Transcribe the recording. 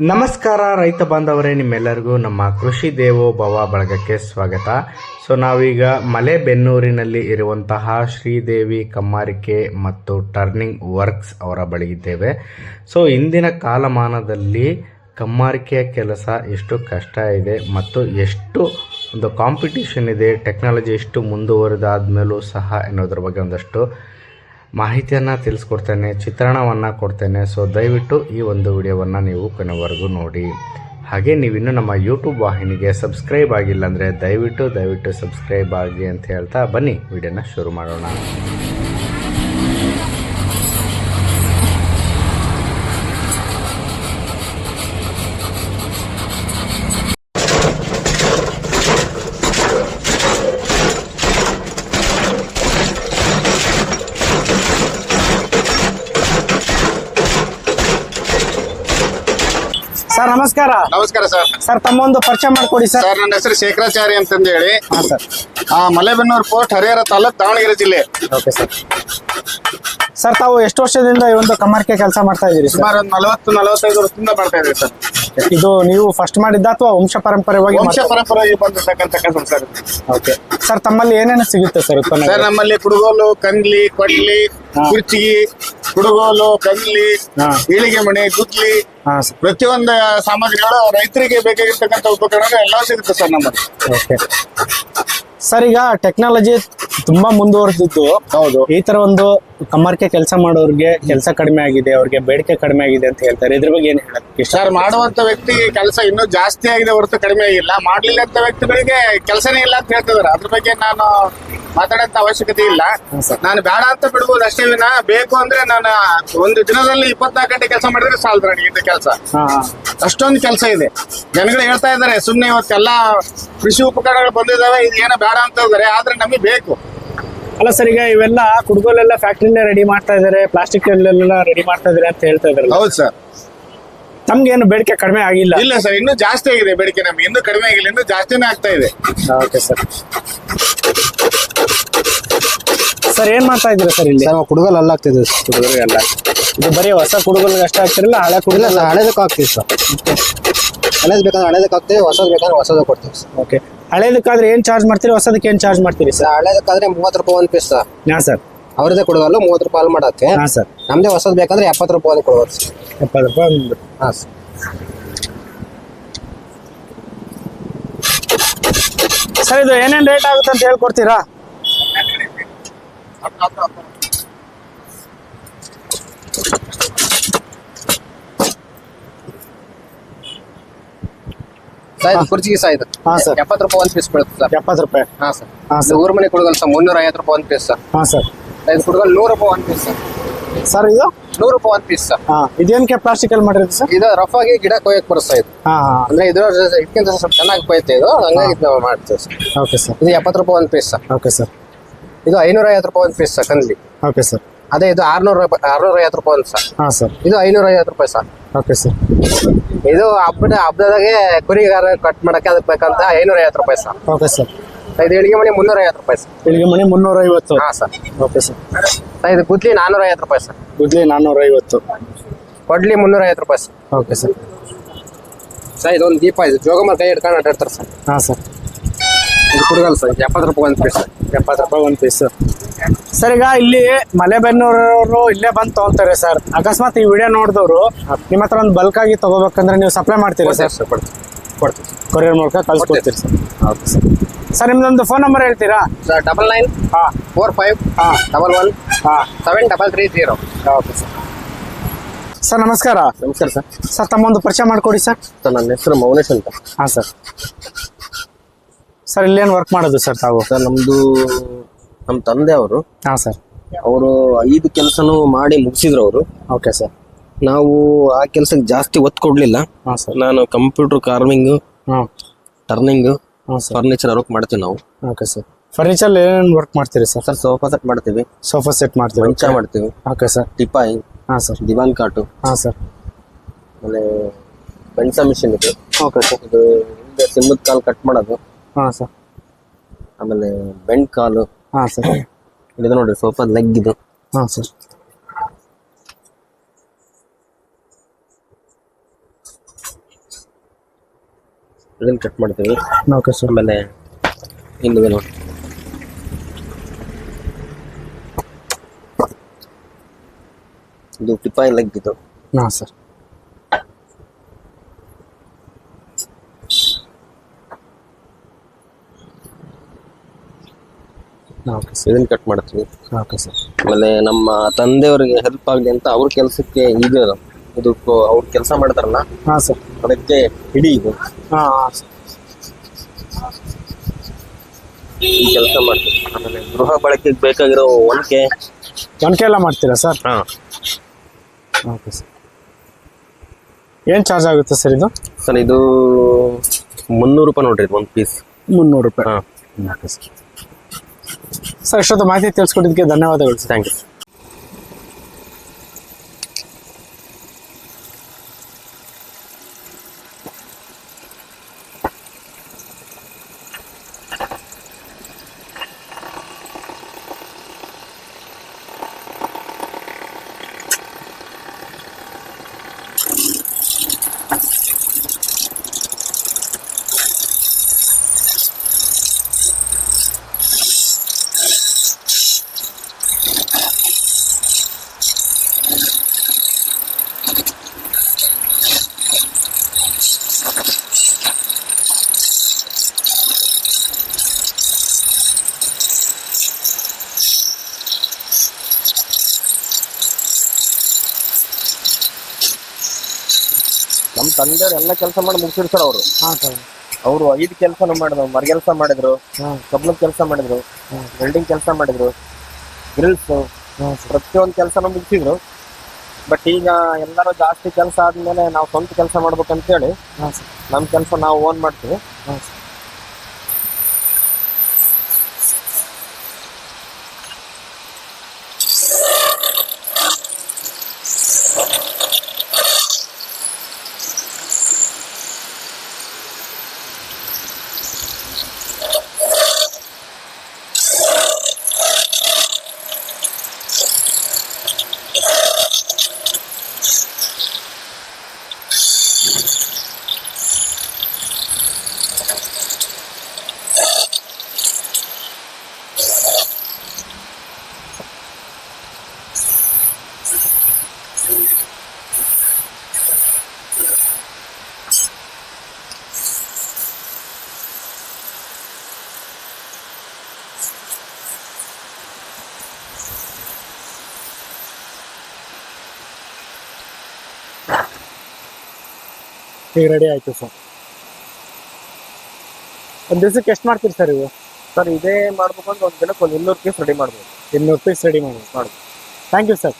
ನಮಸ್ಕಾರ ರೈತ ಬಾಂಧವರೇ, ನಿಮ್ಮೆಲ್ಲರಿಗೂ ನಮ್ಮ ಕೃಷಿ ದೇವೋ ಭವ ಬಳಗಕ್ಕೆ ಸ್ವಾಗತ. ಸೊ, ನಾವೀಗ ಮಲೆಬೆನ್ನೂರಿನಲ್ಲಿ ಇರುವಂತಹ ಶ್ರೀದೇವಿ ಕಮ್ಮಾರಿಕೆ ಮತ್ತು ಟರ್ನಿಂಗ್ ವರ್ಕ್ಸ್ ಅವರ ಬಳಿ ಇದ್ದೇವೆ. ಸೊ, ಇಂದಿನ ಕಾಲಮಾನದಲ್ಲಿ ಕಮ್ಮಾರಿಕೆಯ ಕೆಲಸ ಎಷ್ಟು ಕಷ್ಟ ಇದೆ ಮತ್ತು ಎಷ್ಟು ಒಂದು ಕಾಂಪಿಟೇಷನ್ ಇದೆ ಟೆಕ್ನಾಲಜಿ ಎಷ್ಟು ಮುಂದುವರೆದಾದ್ಮೇಲೂ ಸಹ ಎನ್ನುವುದ್ರ ಬಗ್ಗೆ ಒಂದಷ್ಟು ಮಾಹಿತಿಯನ್ನು ತಿಳಿಸ್ಕೊಡ್ತೇನೆ, ಚಿತ್ರಣವನ್ನು ಕೊಡ್ತೇನೆ. ಸೊ ದಯವಿಟ್ಟು ಈ ಒಂದು ವಿಡಿಯೋವನ್ನು ನೀವು ಕೊನೆವರೆಗೂ ನೋಡಿ. ಹಾಗೆ ನೀವಿನ್ನು ನಮ್ಮ ಯೂಟ್ಯೂಬ್ ವಾಹಿನಿಗೆ ಸಬ್ಸ್ಕ್ರೈಬ್ ಆಗಿಲ್ಲ ಅಂದರೆ ದಯವಿಟ್ಟು ದಯವಿಟ್ಟು ಸಬ್ಸ್ಕ್ರೈಬ್ ಆಗಿ ಅಂತ ಹೇಳ್ತಾ ಬನ್ನಿ. ವಿಡಿಯೋನ ಶುರು ಮಾಡೋಣ ಸರ್ ನಮಸ್ಕಾರ. ನಮಸ್ಕಾರ ಸರ್. ಸರ್ ತಮ್ಮೊಂದು ಪರಿಚಯ ಮಾಡ್ಕೊಡಿ ಸರ್. ಸರ್ ನನ್ನ ಹೆಸರು ಶೇಖರಾಚಾರಿ ಅಂತಂದು ಹೇಳಿ ಹಾ ಸರ್. ಆ, ಮಲೆಬೆನ್ನೂರು ಪೋಸ್ಟ್ ಹರಿಹರ ತಾಲೂಕ್ ದಾವಣಗೆರೆ ಜಿಲ್ಲೆ. Okay sir. ಸರ್ ತಾವು ಎಷ್ಟು ವರ್ಷದಿಂದ ಈ ಒಂದು ಕಮರ್ಕೆ ಕೆಲಸ ಮಾಡ್ತಾ ಇದ್ದೀರಿ ಸರ್ ಸುಮಾರು ಒಂದು ನಲವತ್ತು ನಲವತ್ತೈದು ವರ್ಷದಿಂದ ಮಾಡ್ತಾ ಇದ್ದೀವಿ ಸರ್ ಇದು ನೀವು ಫಸ್ಟ್ ಮಾಡಿದ್ದ ಅಥವಾ ವಂಶ ಪರಂಪರೆಯಾಗಿ ವಂಶ ಪರಂಪರೆಯಾಗಿ ಬಂದಿರ್ತಕ್ಕಂಥ ಕೆಲಸ ಸರ್. ಓಕೆ ಸರ್ ತಮ್ಮಲ್ಲಿ ಏನೇನು ಸಿಗುತ್ತೆ ಸರ್ ಉತ್ಪನ್ನ ಸರ್ ನಮ್ಮಲ್ಲಿ ಕುಡುಗೋಲು ಕಂಗ್ಲಿ ಕೊಡ್ಲಿ ಹಾ. ಕುರ್ಚಿಗಿ ಕುಡುಗೋಲು ಕಂಗ್ಲಿ ಹಾ. ಈಳಿಗೆ ಮಣೆ ಗುದ್ಲಿ ಹಾ ಸರ್ ಪ್ರತಿಯೊಂದು ಸಾಮಗ್ರಿಗಳು ರೈತರಿಗೆ ಬೇಕಾಗಿರ್ತಕ್ಕಂಥ ಉಪಕರಣಗಳು ಎಲ್ಲ ಸಿಗುತ್ತೆ ಸರ್ ನಮ್ಮಲ್ಲಿ. ಓಕೆ ಸರ್ ಈಗ ಟೆಕ್ನಾಲಜಿ ತುಂಬಾ ಮುಂದುವರೆದಿದ್ದು. ಹೌದು. ಈ ತರ ಒಂದು ಕಮರ್ಕೆ ಕೆಲಸ ಮಾಡೋರಿಗೆ ಕೆಲಸ ಕಡಿಮೆ ಆಗಿದೆ ಅವ್ರಿಗೆ ಬೇಡಿಕೆ ಕಡಿಮೆ ಆಗಿದೆ ಅಂತ ಹೇಳ್ತಾರೆ. ಇದ್ರ ಬಗ್ಗೆ ಏನ್ ಹೇಳಕ್ ಇಷ್ಟ ಸರ್ ಮಾಡುವಂತ ವ್ಯಕ್ತಿಗೆ ಕೆಲಸ ಇನ್ನೂ ಜಾಸ್ತಿ ಆಗಿದೆ ಹೊರತು ಕಡಿಮೆ ಆಗಿಲ್ಲ. ಮಾಡ್ಲಿಲ್ಲ ಅಂತ ವ್ಯಕ್ತಿಗಳಿಗೆ ಕೆಲಸನೇ ಇಲ್ಲ ಅಂತ ಹೇಳ್ತಿದಾರೆ. ಅದ್ರ ಬಗ್ಗೆ ನಾನು ಮಾತಾಡೋಂತ ಅವಶ್ಯಕತೆ ಇಲ್ಲ. ನಾನು ಬೇಡ ಅಂತ ಬಿಡ್ಬೋದು ಅಷ್ಟೇ ವಿನ. ಬೇಕು ಅಂದ್ರೆ ನಾನು ಒಂದು ದಿನದಲ್ಲಿ ಇಪ್ಪತ್ನಾಲ್ಕು ಗಂಟೆ ಕೆಲಸ ಮಾಡಿದ್ರೆ ಸಾಲದು ನನಗೆ ಇಂಥ ಕೆಲಸ. ಹಾ ಅಷ್ಟೊಂದು ಕೆಲಸ ಇದೆ. ಜನಗಳು ಹೇಳ್ತಾ ಇದ್ದಾರೆ ಸುಮ್ಮನೆ ಇವತ್ತೆಲ್ಲ ಕೃಷಿ ಉಪಕರಣಗಳು ಬಂದಿದ್ದಾವೆ ಇದು ಏನೋ ಬೇಡ ಅಂತ ಇದ್ದಾರೆ. ಆದ್ರೆ ನಮಗೆ ಬೇಕು. ಅಲ್ಲ ಸರ್ ಈಗ ಇವೆಲ್ಲ ಕುಡ್ಗೋಲೆಲ್ಲ ಫ್ಯಾಕ್ಟ್ರಿನೇ ರೆಡಿ ಮಾಡ್ತಾ ಇದಾರೆ ಪ್ಲಾಸ್ಟಿಕ್ ರೆಡಿ ಮಾಡ್ತಾ ಇದಾರೆ ಅಂತ ಹೇಳ್ತಾ ಇದ್ದಾರೆ. ಹೌದು ಸರ್. ತಮ್ಗೇನು ಬೇಡಿಕೆ ಕಡಿಮೆ ಆಗಿಲ್ಲ? ಇಲ್ಲ ಸರ್ ಇನ್ನೂ ಜಾಸ್ತಿ ಆಗಿದೆ ಬೇಡಿಕೆ ನಮ್ಗೆ. ಇನ್ನೂ ಕಡಿಮೆ ಆಗಿಲ್ಲ ಇನ್ನೂ ಜಾಸ್ತಿನೇ ಆಗ್ತಾ ಇದೆ. ಓಕೆ ಸರ್ ಸರ್ ಏನ್ ಮಾಡ್ತಾ ಇದ್ದೀರಾ ಸರ್ ಇಲ್ಲಿ? ನಾವು ಕುಡುಗಲ್ ಅಲ್ಲ ಆಗ್ತಿದ್ರು ಎಲ್ಲ ಇದು ಬರೀ ಹೊಸ ಕುಡುಗಲ್ಗೆ ಅಷ್ಟೇ ಆಗ್ತಿರಲ್ಲ ಹಳೆ ಕುಡುಗಲ್ ಸರ್ ಹಳೇದಕ್ಕೆ ಹಾಕ್ತೀವಿ ಸರ್. ಹಳೇದು ಬೇಕಾದ್ರೆ ಹಳೇದಕ್ಕೆ ಹಾಕ್ತೀವಿ ಹೊಸದು ಬೇಕಾದ್ರೆ ಹೊಸದು ಕೊಡ್ತೀವಿ ಸರ್. ಓಕೆ ಹಳೇದಕ್ಕಾದ್ರೆ ಏನ್ ಚಾರ್ಜ್ ಮಾಡ್ತೀರಿ ಹೊಸದಕ್ಕೆ ಏನ್ ಚಾರ್ಜ್ ಮಾಡ್ತೀರಿ ಸರ್? ಹಳೇದಕ್ಕಾದ್ರೆ ಮೂವತ್ತು ರೂಪಾಯಿ ಒಂದು ಪೀಸ್ ಸರ್. ಹಾ ಸರ್. ಅವ್ರದ್ದೇ ಕೊಡುವಲ್ಲ ಮೂವತ್ತು ರೂಪಾಯಿ ಅಲ್ಲಿ ಮಾಡತ್ತೆ ಹಾ ಸರ್. ನಮ್ದೇ ಹೊಸದು ಬೇಕಂದ್ರೆ ಎಪ್ಪತ್ತು ರೂಪಾಯಿ ಕೊಡ್ಬೋದು ಸರ್. ಎಪ್ಪತ್ತು ರೂಪಾಯಿ ಒಂದು. ಹಾಂ ಸರ್. ಸರ್ ಇದು ಏನೇನ್ ರೇಟ್ ಆಗುತ್ತೆ ಅಂತ ಹೇಳ್ಕೊಡ್ತೀರಾ? ಸರ್ ಇದು ಕುರ್ಚಿಗೆ ಸಹ ಇದು ಹಾ, ಸರ್. ಎಪ್ಪತ್ತು ರೂಪಾಯಿ ಒಂದು ಪೀಸ್ ಬೀಳುತ್ತೆ ಸರ್ ಎಪ್ಪತ್ತು ರೂಪಾಯಿ. ಹಾ ಸರ್ ಹಾ, ಸರ್ ಊರ್ ಮನೆ ಕುಡುಗಲ್ ಸರ್ ಮುನ್ನೂರ ಐವತ್ತು ರೂಪಾಯಿ ಒಂದು ಪೀಸ್ ಸರ್ ಹಾ ಸರ್ ಇದು ಕುಡುಗಲ್ ನೂರು ರೂಪಾಯಿ ಒಂದು ಪೀಸ್ ಸರ್ ಸರ್ ಇದು? ನೂರು ರೂಪಾಯಿ ಒಂದು ಪೀಸ್ ಸರ್ ಹಾ ಇದೇನಕ್ಕೆ ಪ್ಲಾಸ್ಟಿಕ್ ಅಲ್ಲಿ ಮಾಡಿರೋದು ಸರ್ ಇದು ರಫ್ ಆಗಿ ಗಿಡ ಕೊಯ್ಯಕ್ಕೆ ಬರುತ್ತೆ ಇದು? ಹಾ ಹಾ. ಅಂದ್ರೆ ಇದ್ರ ಇದಕ್ಕಿಂತ ಸ್ವಲ್ಪ ಚೆನ್ನಾಗಿ ಕೊಯ್ತಾ ಇದು ಹಂಗಾಗಿ ಇದು ನಾವು ಮಾಡ್ತೀವಿ ಸರ್ ಓಕೆ ಸರ್ ಇದು ಎಪ್ಪತ್ತು ರೂಪಾಯಿ ಒಂದು ಪೀಸ್ ಸರ್ ಓಕೆ ಸರ್ ಇದು ಐನೂರ ಐವತ್ತು ರೂಪಾಯಿ ಒಂದು ಪೀಸ್ ಸರ್ ಕಂದ್ಲಿ ಓಕೆ ಸರ್ ಅದೇ ಇದು ಆರ್ನೂರ ಆರ್ನೂರ ಐವತ್ತು ರೂಪಾಯಿ ಒಂದು ಸರ್. ಹಾಂ ಸರ್ ಇದು ಐನೂರ ಐವತ್ತು ರೂಪಾಯಿ ಸರ್. ಓಕೆ ಸರ್ ಇದು ಹಬ್ಬದ ಹಬ್ಬದಾಗೆ ಕುರಿಗಾರ ಕಟ್ ಮಾಡಕ್ಕೆ ಅದಕ್ಕೆ ಬೇಕಂತ ಐನೂರ ಐವತ್ತು ರೂಪಾಯಿ ಸರ್. ಓಕೆ ಸರ್ ಇದು ಇಳಿಗೆ ಮನೆ ಮುನ್ನೂರ ಐವತ್ತು ರೂಪಾಯಿ ಸರ್. ಇಳಿಗೆ ಮನೆ ಮುನ್ನೂರ ಐವತ್ತು. ಹಾಂ ಸರ್ ಓಕೆ ಸರ್ ಸರ್ ಇದು ಗುದ್ಲಿ ನಾನ್ನೂರ ಐವತ್ತು ರೂಪಾಯಿ ಸರ್. ಗುದ್ಲಿ ನಾನ್ನೂರ ಐವತ್ತು. ಕೊಡ್ಲಿ ಮುನ್ನೂರ ಐವತ್ತು ರೂಪಾಯಿ ಸರ್. ಓಕೆ ಸರ್ ಸರ್ ಇದೊಂದು ದೀಪ ಇದು ಜೋಗಮ್ಮ ಕೈ ಹಿಡ್ಕೊಂಡು ಅಡ್ಡಾಡ್ತಾರೆ ಸರ್. ಹಾಂ ಸರ್ ಇದು ಕುಡುಗಲ್ ಸರ್ ಎಪ್ಪತ್ತು ರೂಪಾಯಿ ಒಂದು ಪೀಸ್ ಎಪ್ಪತ್ತು ರೂಪಾಯಿ ಒಂದು ಪೀಸ್ ಸರ್ ಈಗ ಇಲ್ಲಿ ಮಲೆಬೆನ್ನೂರವರು ಇಲ್ಲೇ ಬಂದು ತಗೊಂತಾರೆ ಸರ್. ಅಕಸ್ಮಾತ್ ಈ ವಿಡಿಯೋ ನೋಡಿದವರು ನಿಮ್ಮ ಹತ್ರ ಒಂದು ಬಲ್ಕ್ ಆಗಿ ತಗೋಬೇಕಂದ್ರೆ ನೀವು ಸಪ್ಲೈ ಮಾಡ್ತೀರಾ ಸರ್? ಸರ್ ಕೊಡ್ತೀವಿ. ಕೊಡ್ತೀವಿ ಕೊರಿಯರ್ ಮೂಲಕ ಕಳ್ಸ್ಕೊಡ್ತೀರಿ ಸರ್. Okay sir. ಸರ್ ನಿಮ್ದೊಂದು ಫೋನ್ ನಂಬರ್ ಹೇಳ್ತೀರಾ? ಸರ್ ಡಬಲ್ ನೈನ್ ಹಾಂ. ಫೋರ್ ಫೈವ್ ಹಾಂ. ಡಬಲ್ ಒನ್ ಹಾಂ. Seven double three zero okay sir. Sir ನಮಸ್ಕಾರ. ನಮಸ್ಕಾರ ಸರ್. ಸರ್ ತಮ್ಮೊಂದು ಪರಿಚಯ ಮಾಡಿಕೊಡಿ ಸರ್. ಸರ್ ನನ್ನ ಹೆಸರು ಮೌನೇಶ್ ಅಂತ. ಹಾಂ ಸರ್. ಸರ್ ಇಲ್ಲೇನು ವರ್ಕ್ ಮಾಡೋದು ಸರ್ ತಾವು? ಸರ್ ನಮ್ಮದು ನಮ್ಮ ತಂದೆ ಅವರು. ಹಾಂ ಸರ್ ಅವರು ಐದು ಕೆಲಸನೂ ಮಾಡಿ ಮುಗಿಸಿದ್ರು ಅವರು. ಓಕೆ ಸರ್ ನಾವು ಆ ಕೆಲಸಕ್ಕೆ ಜಾಸ್ತಿ ಒತ್ತು ಕೊಡಲಿಲ್ಲ. ಹಾಂ ಸರ್ ನಾನು ಕಂಪ್ಯೂಟರ್ ಕಾರ್ವಿಂಗು ಹಾಂ. ಟರ್ನಿಂಗು ಹಾಂ ಸರ್ ಫರ್ನಿಚರ್ ವರ್ಕ್ ಮಾಡ್ತೀವಿ ನಾವು. ಓಕೆ ಸರ್ ಫರ್ನಿಚರ್ ಏನೇನು ವರ್ಕ್ ಮಾಡ್ತೀರಿ ಸರ್ ಸರ್ ಸೋಫಾ ಸೆಟ್ ಮಾಡ್ತೀವಿ. ಸೋಫಾ ಸೆಟ್ ಮಾಡ್ತೀವಿ ಮಂಚ ಮಾಡ್ತೀವಿ. ಓಕೆ ಸರ್ ಟಿಪಾಯಿ ಹಾಂ ಸರ್ ದಿವಾನ್ ಕಾಟು ಹಾಂ ಸರ್ ಆಮೇಲೆ ಬೆಣ್ಸ ಮಿಷಿನ್ ಇದೆ. ಓಕೆ ಸರ್ ಇದು ಹಿಂದೆ ಸಿಮ್ಮದ ಕಾಲು ಕಟ್ ಮಾಡೋದು. ಹಾಂ ಸರ್ ಆಮೇಲೆ ಬೆಂಡ್ ಕಾಲು. ಹಾಂ ಸರ್ ಇದು ನೋಡ್ರಿ ಸೋಫಾ ಲೆಗ್ ಇದು. ಹಾಂ ಸರ್ ಇದನ್ನ ಕಟ್ ಮಾಡ್ತೀವಿ ಓಕೆ ಸರ್ ಆಮೇಲೆ ಇನ್ನಿದೆ ನೋಡಿ. ಇದು ಟಿಪಾಯ್ ಲೆಗ್ ಇದು. ಹಾಂ ಸರ್ ಇದನ್ನ ಕಟ್ ಮಾಡ್ತೀವಿ ಓಕೆ ಸರ್. ಆಮೇಲೆ ನಮ್ಮ ತಂದೆಯವರಿಗೆ ಹೆಲ್ಪ್ ಆಗಲಿ ಅಂತ ಅವ್ರ ಕೆಲಸಕ್ಕೆ ಇದು ಇದು ಅವ್ರ ಕೆಲಸ ಮಾಡ್ತಾರಲ್ಲ? ಹಾಂ ಸರ್. ಅದಕ್ಕೆ ಹಿಡಿ ಇದು. ಹಾಂ ಈ ಕೆಲಸ ಮಾಡ್ತೀವಿ ಆಮೇಲೆ ಗೃಹ ಬಳಕೆಗೆ ಬೇಕಾಗಿರೋ ಒನಕೆ. ಒನಕೆ ಎಲ್ಲ ಮಾಡ್ತೀರಾ ಸರ್? ಹಾ. Okay sir. ಏನು ಚಾರ್ಜ್ ಆಗುತ್ತೆ ಸರ್ ಇದು? ಸರ್ ಇದು ಮುನ್ನೂರು ರೂಪಾಯಿ ನೋಡ್ರಿ ಇದು ಒಂದು ಪೀಸ್ ಮುನ್ನೂರು ರೂಪಾಯಿ. ಹಾಂ. Okay sir. ಸರ್ ಇಷ್ಟೊತ್ತು ಮಾಹಿತಿ ತಿಳಿಸ್ಕೊಟ್ಟಿದ್ದಕ್ಕೆ ಧನ್ಯವಾದಗಳು ಥ್ಯಾಂಕ್ ಯು ತಂದೆಯವ್ರು ಎಲ್ಲ ಕೆಲಸ ಮಾಡಿ ಮುಗಿಸಿದ್ರು ಸರ್ ಅವರು. ಹಾಂ ಸರ್. ಅವರು ಐದು ಕೆಲಸ ಮಾಡಿದ್ರು ಮರಗೆಲ್ಸ ಮಾಡಿದ್ರು ಹಾಂ. ಕಬ್ಬಿಣದ ಕೆಲಸ ಮಾಡಿದ್ರು ವೆಲ್ಡಿಂಗ್ ಕೆಲಸ ಮಾಡಿದ್ರು ಗ್ರಿಲ್ಸ್ ಹಾಂ ಸರ್. ಪ್ರತಿಯೊಂದು ಕೆಲಸನೂ ಮುಗಿಸಿದ್ರು. ಬಟ್ ಈಗ ಎಲ್ಲಾರು ಜಾಸ್ತಿ ಕೆಲಸ ಆದ್ಮೇಲೆ ನಾವು ಸ್ವಂತ ಕೆಲಸ ಮಾಡ್ಬೇಕಂತೇಳಿ ಹೇಳಿ ಸರ್. ನಮ್ಮ ಕೆಲಸ ನಾವು ಓನ್ ಮಾಡ್ತೀವಿ. ಹಾಂ ಸರ್. ಈಗ ರೆಡಿ ಆಯಿತು ಸರ್ ಒಂದು ದಿವಸಕ್ಕೆ ಎಷ್ಟು ಮಾಡ್ತೀರಿ ಸರ್ ಇವು? ಸರ್ ಇದೇ ಮಾಡ್ಬೇಕು ಅಂದ್ರೆ ಒಂದು ದಿನಕ್ಕೆ ಒಂದು ಇನ್ನೂರು ಪೀಸ್ ರೆಡಿ ಮಾಡ್ಬೋದು. ಇನ್ನೂರು ಪೀಸ್ ರೆಡಿ ಮಾಡಿ ಮಾಡ್ಬೋದು. Thank you sir